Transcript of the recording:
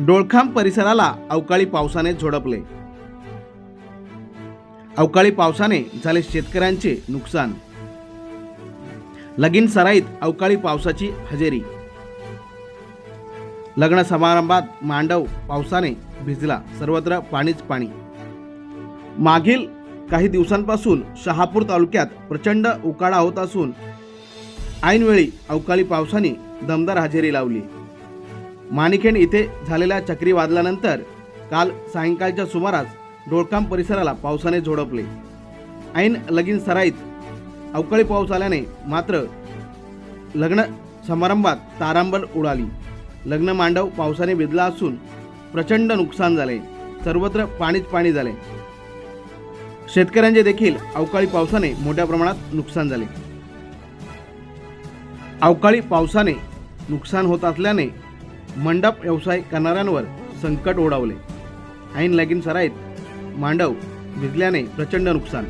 डोळखाम परिसराला अवकाळी पावसाने झोडपले. अवकाळी पावसाने झाले शेतकऱ्यांचे नुकसान. लगीन सराईत अवकाळी पावसाची हजेरी. लग्न समारंभात मांडव पावसाने भिजला सर्वत्र पाणीच पाणी. मागील काही दिवसांपासून शहापूर तालुक्यात प्रचंड उकाडा होत असून ऐनवेळी अवकाळी पावसाने दमदार हजेरी लावली. माणिखेण इथे झालेल्या चक्रीवादळानंतर काल सायंकाळच्या सुमारास डोळकाम परिसराला पावसाने झोडपले. ऐन लगीन सराईत अवकाळी पाऊस आल्याने मात्र लग्न समारंभात तारांबळ उडाली. लग्न मांडव पावसाने भिजला असून प्रचंड नुकसान झाले. सर्वत्र पाणीच पाणी झाले. शेतकऱ्यांचे देखील अवकाळी पावसाने मोठ्या प्रमाणात नुकसान झाले. अवकाळी पावसाने नुकसान होत असल्याने मंडप व्यवसाय करणाऱ्यांवर संकट ओढावले. ऐन लगीन सराईत मांडव भिजल्याने प्रचंड नुकसान.